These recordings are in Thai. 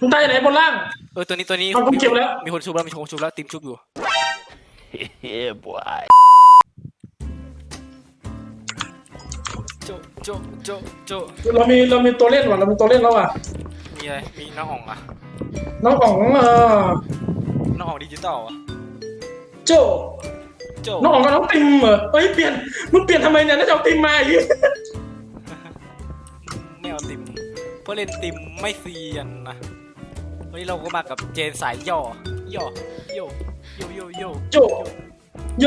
มึงตายไหนบนล่าง เออตัวนี้ตัวนี้เอาผมเก็บแล้ว มีคนชุบแล้วมีคนชุบแล้วทีมชุบอยู่ yeah, boy. โจโจโจโจเรามีเรามีตัวเล่นว่ะเรามีตัวเล่นแล้วอะมีอะไรมีน้องอ่องอะน้องของเออน้องอ่องดิจิตอลอะโจโจน้องของกับน้องติมเหรอเฮ้ยเปลี่ยนมึงเปลี่ยนทำไมเนี่ยน่าจะเอาติมมาอีก เพราะเล่นติมไม่เซียนนะวันนี้เราก็มากับเจนสายย่อย่อโยโยโยโยโจโย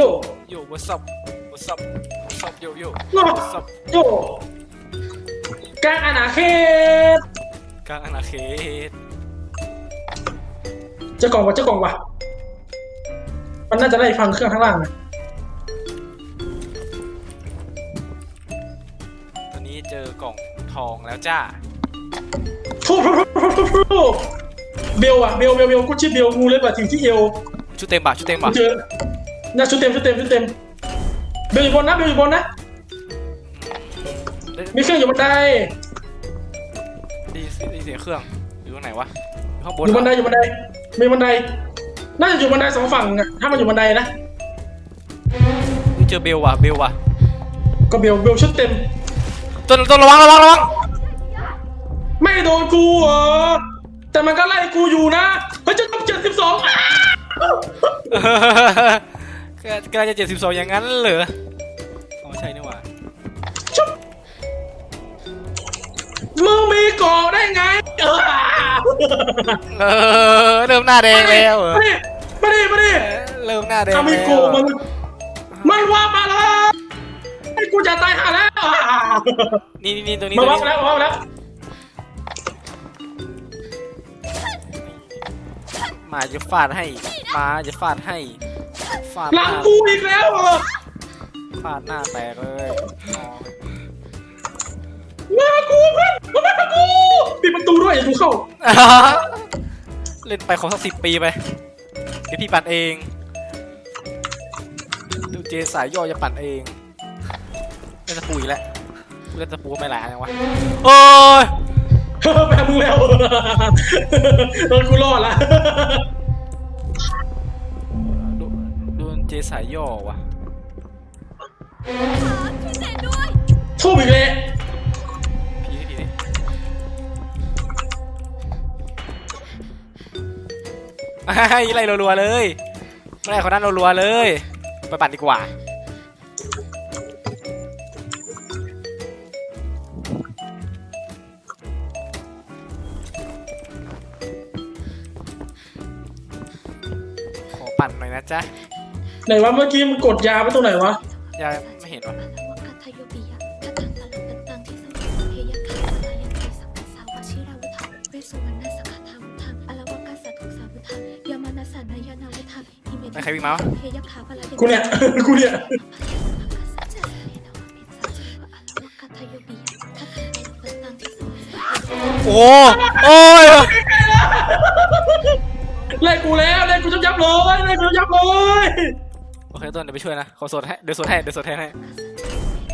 โย what's up what's up what's up โยโยโย่ what's up โจกลางอาณาเขตกลางอาณาเขตเจ้ากล่องวะเจ้ากล่องวะมันน่าจะได้ฟังเครื่องข้างล่างนะตอนนี้เจอกล่องทองแล้วจ้า ทุบทุบทุบทุบทุบทุบเบลอะเบลเบลเบลกูชื่อเบลงูเล็บอะถึงที่เอวชุดเต็มป่ะชุดเต็มป่ะเจอน่าชุดเต็มชุดเต็มชุดเต็มเบลอยู่บนนะเบลอยู่บนนะมีเครื่องอยู่บนไดได้ยินได้ยินเสียงเครื่องอยู่ตรงไหนวะอยู่ข้างบนอยู่บนไดเหรออยู่บนไดมีบันไดน่าจะอยู่บันไดสองฝั่งอะถ้ามันอยู่บันไดนะเฮ้ยเจอเบลว่ะเบลว่ะก็เบลเบลชุดเต็มต้นต้นระวังระวังระวังไม่ โดนกูเหรอ แต่มันก็ไล่กูอยู่นะเฮ้ยจะต้องเจ็ดสิบสองกำลังจะเจ็ดสิบสองอย่างนั้นเหรออ๋อใช่นี่หว่ามึงมีเกาะได้ไง เออเออเริ่มหน้าแดงแล้วเหรอมาดิมาดิมาดิเริ่มหน้าแดงแล้วมีโกะมันมันว่ามาแล้วไอ้กูจะตายหาแล้ว นี่นี่ตรงนี้มาว่านี้มาแล้วมาว่ามาแล้ว มาจะฟาดให้ มาจะฟาดให้ ฟาดหลังกูอีกแล้วเหรอฟาดหน้าแตกเลยอ๋อมากูเพื่อนมากูปิดประตูด้วยอย่าดูเข้าเล่นไปขอสักสิบปีไป เดี๋ยวพี่ปั่นเอง ดูเจสายย่อจะปั่นเอง เล่นตะปูอีกแล้วเล่นตะปูไม่หลายอันยังวะโอ้ย แพ้มึงแล้วโดนกูรอดละดูดูเจสายย่อวะทุบอีกเลยผีนี่ผีนี่ไอ้ไล่รัวๆเลยไม่ได้คนนั้นรัวๆเลย ไปปั่นดีกว่า ปั่นหน่อยนะจ๊ะไหนวะเมื่อกี้มึงกดยาไปตรงไหนวะยายไม่เห็นวะกัทโยปิยะกัตังตะลังตังที่สวัสดิ์เพยะคาตายันเทสัพพะสาวชิราวุธังเวสสุวรรณสกทาวุธังอลวกัสสะทุสาวุธังยามานาสานายนาวุธังอิเมไปใครวิ่งมาวะเพยะคาพลายันกูเนี่ยกูเนี่ยกัทโยปิยะกัตังตะลังตังที่สวัสดิ์โอ้โอ้ย ไล่กูแล้วไล่กูจับยับเลยไล่กูจับยับเลยโอเคต้นเดี๋ยวไปช่วยนะขอสดให้เดี๋ยวสดให้เดี๋ยวสดให้ให้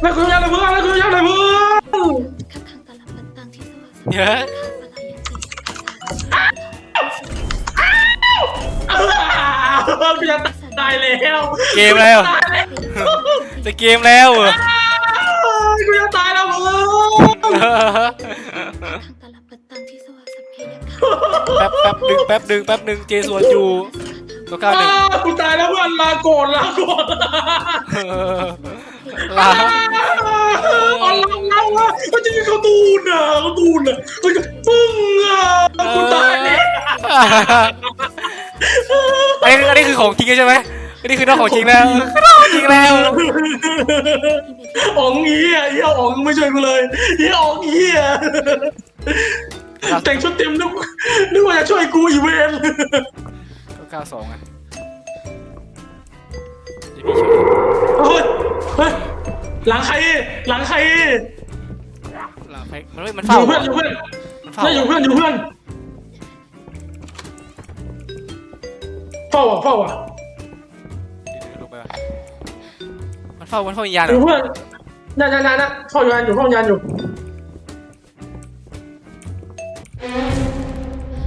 ไล่กูจับยับเลยเพื่อนไล่กูจับยับเลยเพื่อนกัตังตะลังตังที่สวัสดิ์เยอะพลายันเทสัพพะสาวกูจะตายแล้วเกมแล้วตายแล้วจะเกมแล้วเหรอกูจะตายแล้วเพื่ แป๊บแป๊บดึงแป๊บดึงแป๊บดึงเจสวนอยู่ตัวเก้าหนึ่งกูตายแล้วเพื่อนลาก่อนลาก่อนลาอ๋อลาลาลามันจะมีเขาตูนอะเขาตูนอะมันจะปึ้งอะกูตายแล้วอันนี้อันนี้คือของจริงใช่ไหมอันนี้คือน้องของจริงแล้วน้องของจริงแล้วอ๋องเหี้ยเหี้ยอ๋องไม่ช่วยกูเลยเหี้ยอ๋องเหี้ย แต่งชุดเต็มนึกนึกว่าจะช่วยกูอีเวนตัวเก้าสองอะเดี๋ยวพี่ช่วยเฮ้ยเฮ้ยหลังใคร หลังใครลาไปมันไม่มันอเฝ้ายู่เพื่อนอยู่เพื่อนมันเฝ้าไม่อยู่เพื่อนอยู่เพื่อนเฝ้าอะเฝ้าอะเดี๋ยวลงไปวะมันเฝ้ามันเฝ้าวิญญาณอเหรยู่อเพื่อนน่าน่าน่าน่าเฝ้ายานอยู่เฝ้ายานอยู่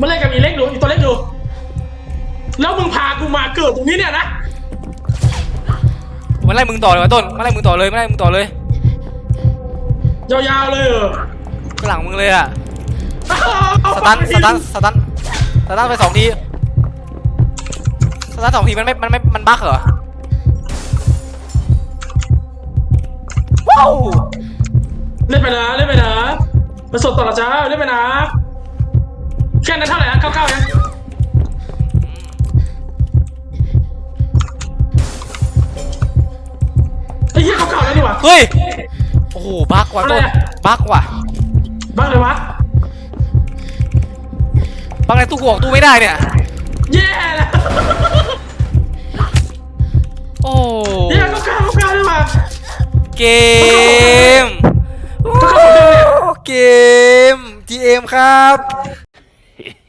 มันเล่นกับอีเล็กอยู่อีตัวเล็กอยู่แล้วมึงพากูมาเกิดตรงนี้เนี่ยนะมันไล่มึงต่อเลยวะต้นมันไล่มึงต่อเลยมันไล่มึงต่อเลยยาวๆเลยเหรอข้างหลังมึงเลยอะสตันสตันสตันสตันไปสองทีสตันสองทีมันไม่มันไม่มันบั๊กเหรอว้าวเล่นไปนะเล่นไปนะมาสดต่อละจ้าเล่นไปนะ แค่นั้นเท่าไหร่นะเก้าเก้ายังไอ้เหี้ยเก้าเก้าแล้วนี่หว่าเฮ้ย โอ้โห บั๊กว่ะต้นอะไรอะบั๊กว่ะ บ้างเลยวะ บั๊กในตู้กูออกตู้ไม่ได้เนี่ย แย่แล้วโอ้เหี้ยเก้าเก้าเก้าเก้าเลยว่ะเกมก็เข้าของเดิมเนี่ย เกม GM ครับ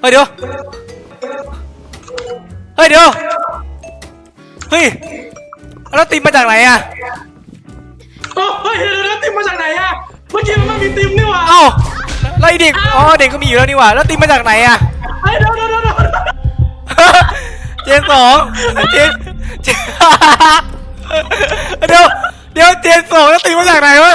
เฮ้ยเดี๋ยว เฮ้ยเดี๋ยว เฮ้ย แล้วติมมาจากไหนอะโอ้เฮ้ยเดี๋ยวเดี๋ยวติมมาจากไหนอะเมื่อกี้มันไม่มีติมนี่หว่าเอ้าแล้วไอเด็ก อ๋อเด็กก็มีอยู่แล้วนี่หว่า แล้วติมมาจากไหนอะเฮ้ยเดี๋ยวเดี๋ยวเดี๋ยวเดี๋ยวเจนสองเจนเจนเดี๋ยวเดี๋ยวเจนสองแล้วติมมาจากไหนวะ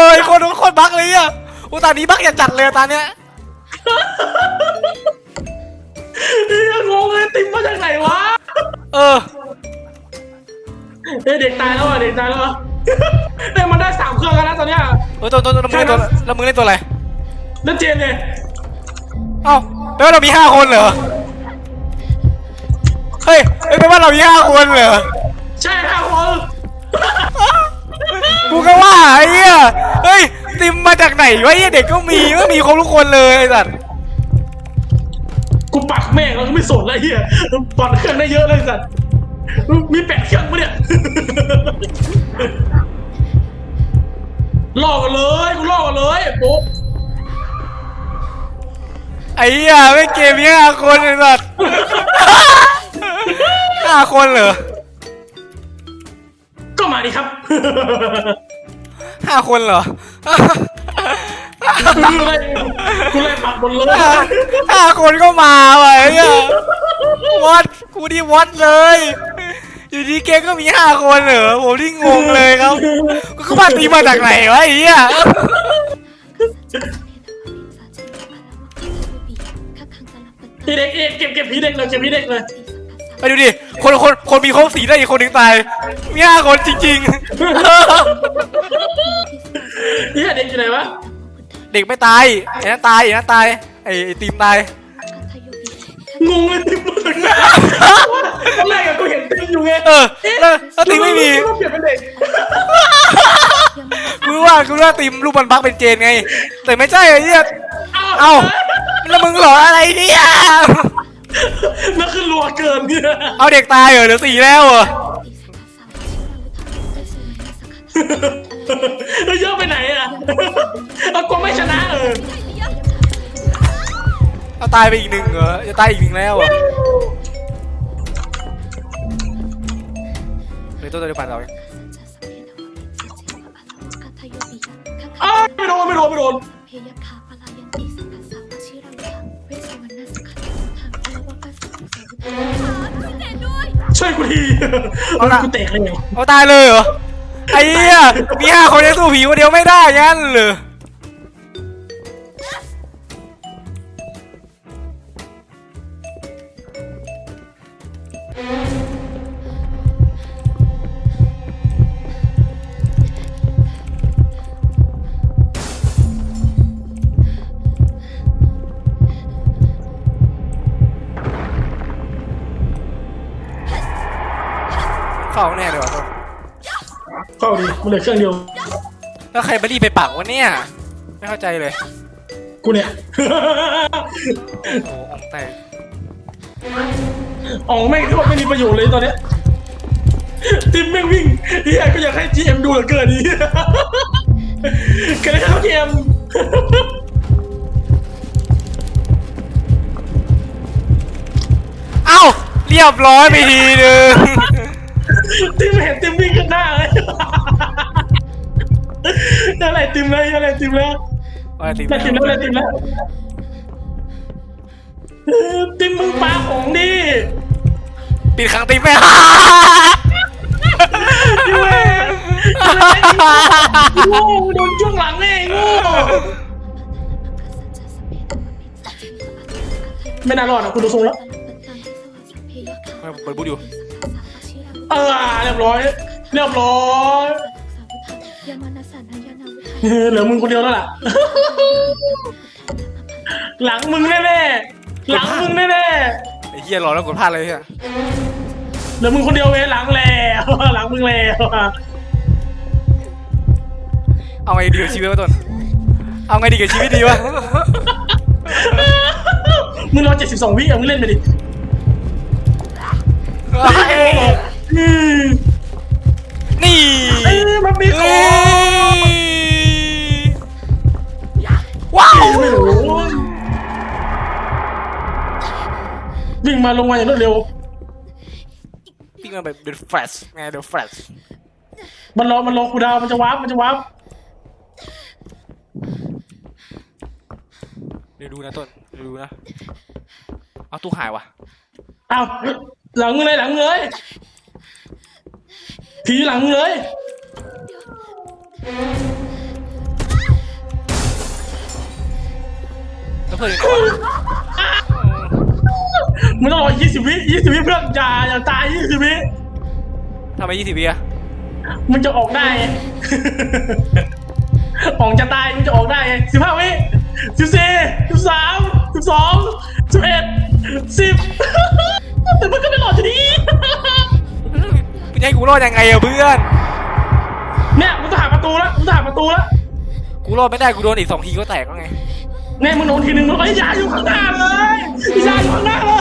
อ้ยคนคนบักเลยอะอุยตานี้บักอย่าจัดเลยอะตาเนี้ยเฮ้ยงงเลยติมมาจากไหนวะเออ เฮ้ยเด็กตายแล้วอะเด็กตายแล้วอะเฮ้ยมันได้สามเครื่องแล้วนะตอนเนี้ย เออตัวตัวตัวมึงเล่นตัวแล้วมึงเล่นตัวอะไรนั่นเจนเลยเอ้าแปลว่าเรามีห้าคนเหรอ เฮ้ยเอ้ยแปลว่าเรามีห้าคนเหรอ ใช่ห้าคน กูก็ว่าไอ้เหี้ยเฮ้ยติมมาจากไหนวะไอ้เหี้ยเด็กก็มีก็มีครบทุกคนเลยไอ้สัตว์กูปักแม่งแล้วก็ไม่สนแล้วเฮียปัดเครื่องได้เยอะเลยสัตว์มีแปดเครื่องปะเนี่ยล่อกันเลยกูล่อกันเลยโป๊ะไอ้เหี้ยไม่เกมมีห้าคนไอ้สัตว์ ห้าคนเหรอก็มา ดิครับห้าคนเหรอกูเลยกูเลยปักบนเลยห้าห้าคนก็มาว่ะไอ้เหี้ยวัดกูนี่วัดเลย อยู่ดีเกมก็มีห้าคนเหรอผมที่งงเลยครับกูก็มาตีมาจากไหนวะไอ้เหี้ยพี่เด็กเอกเก็บเก็บพี่เด็กเลยเก็บพี่เด็กเลยไปดูดิ คนคนคนมีครบสีได้อีกคนหนึ่งตายมีห้าคนจริง เฮียเด็กอยู่ไหนวะๆ เด็กไม่ตายไอ้นั่นตายไอ้นั่นตายไอ้ไอ้ตีมตาย งงเลยติมมาจากไหนตอนแรกอะกูเห็นติมอยู่ไงเออแล้วแล้วตีมไม่มีก็เปลี่ยนเป็นเด็กกูว่ากูว่าตีมรูปมันบักเป็นเจนไง แต่ไม่ใช่ไอ้เนี่ยเอ้าแล้วมึงหลออะไรเนี่ย นั่นคือรัวเกินเนี่ยเอาเด็กตายเหรอเหลือสี่แล้วเหรอแล้วเยอะไปไหนอะเอากลัวไม่ชนะเออเอาตายไปอีกหนึ่งเหรอจะตายอีกหนึ่งแล้วเหรอเดี๋ยวตัวเดียวผ่านเราอ้าวไม่โดนไม่โดนไม่โดน ช่วยกูทีเอาละกูเตะเลยเอาตายเลยเหรอไอ้เหี้ยมีห้าคนยังสู้ผีคนเดียวไม่ได้งั้นเหรอ เข้าแน่เลยวะเข้าดีมันเหลือเครื่องเดียว แล้วใครมารีบไปปักวะเนี่ย ไม่เข้าใจเลยกูเนี่ย โอ้โหอองแตกอ๋องแม่งโคตรไม่มีประโยชน์เลยตอนเนี้ยทีมแม่งวิ่งเฮียก็อยากให้ GM ดูเหลือเกินนี้กันเลยครับ GM เอ้าเรียบร้อยไปทีนึง ทีมเห็นทีมวิ่งข้างหน้าเลยอะไรทีมเลยอะไรทีมแล้วว่าติอะไรทีมแล้วอะไรทีมแล้วเออทีมมึงปาของดิปิดขังติมไปทีมเว้ยโง่โดนช่วงหลังไงโง่ไม่น่ารอดอะคุณดูทรงแล้วเปิดบูธอยู่ เออเรียบร้อย เรียบร้อยยามานาสานายานาวุฒเออเหลือมึงคนเดียวแล้วล่ะ หลังมึงแน่ๆหลังมึงแน่ไอ้เหี้ยรอแล้วกดพลาดเลยเหี้ยๆเหลือมึงคนเดียวเว้ยหลังแล้วหลังมึงแล้วเอาไงดีกับชีวิตวะต้นเอาไงดีกับชีวิตดีวะมึงรอ72วิอะมึงเล่นไปดิอืม นี่เอ้ยมันมีขเอ้องยว้าวไม่รู้วิ่งมาลงมาอย่างรวดเร็วพี่มันแบบเดอะแฟลชไงเดอะแฟลชมันรอ มันรอคูลดาวน์มันจะวาร์ปมันจะวาร์ปเดี๋ยวดูนะต้นเดี๋ยวดูนะเอาตู้หายวะอ้าวหลังมึงเลยหลังมึงเลย ผีหลังมึงเลย แล้วเพื่อนอยู่ไหนวะมึงต้องรอ20วิ20วิเพื่อนอย่าอย่าตาย20วิทำไมยี่สิบวิอะมันจะออกได้ไงออกจะตายมันจะออกได้ไงสิบห้าวิสิบสี่สิบสามสิบสองสิบเอ็ดสิบแต่มันก็ไม่หลอดอยู่ดีมึงจะ ให้กูรอดยังไงอะเพื่อน เนี่ยมึงต้องหาประตูแล้วมึงต้องหาประตูแล้วกูรอดไม่ได้กูโดนอีกสองทีก็แตกก็ไงเนี่ยมึงโดนทีหนึ่งมึงไอ้ยยาอยู่ข้างหน้าเลยยาอยู่ข้างหน้าเลย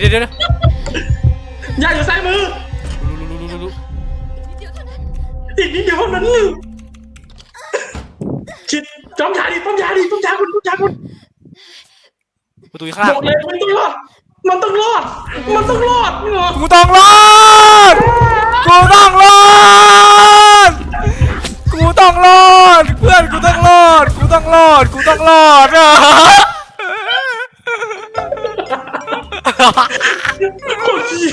เดี๋ยวเดี๋ยวเดี๋ยวยาอยู่ซ้ายมือรู้รู้รู้รู้รู้อีกนิดเดียวเท่านั้นชิดจอมยาดิต้มยาดิต้มยาคุณต้มยาคุณประตูอยู่ข้างบล่างอกเลยมันต้องรอด มันต้องรอด มันต้องรอดเหรอกูต้องรอด กูต้องรอด กูต้องรอด เพื่อนกูต้องรอด กูต้องรอด กูต้องรอดอะโคตรเหี้ย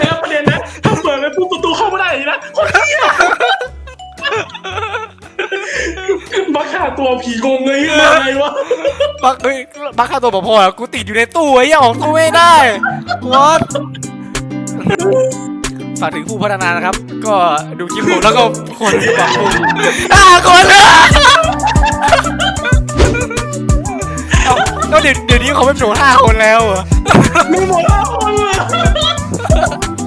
แล้วประเด็นนะถ้าเปิดไปปุ๊บประตูเข้าไม่ได้อีกนะโคตรเหี้ยมาฆ่าตัวผีงงเลยอะไรวะบักเฮ้ยบักค่าตัวพอๆอะกูติดอยู่ในตู้ไอ้เหี้ยออกตู้ไม่ได้วอด ฝากถึงผู้พัฒนานะครับ ก็ดูคลิปผมแล้วก็คนที่ปรับปรุงอ่าคนเลยเอ้าแล้วเดี๋ยวเดี๋ยวนี้เขาเป็นโหนห้าคนแล้วเหรอมีหมดแล้วคนเลย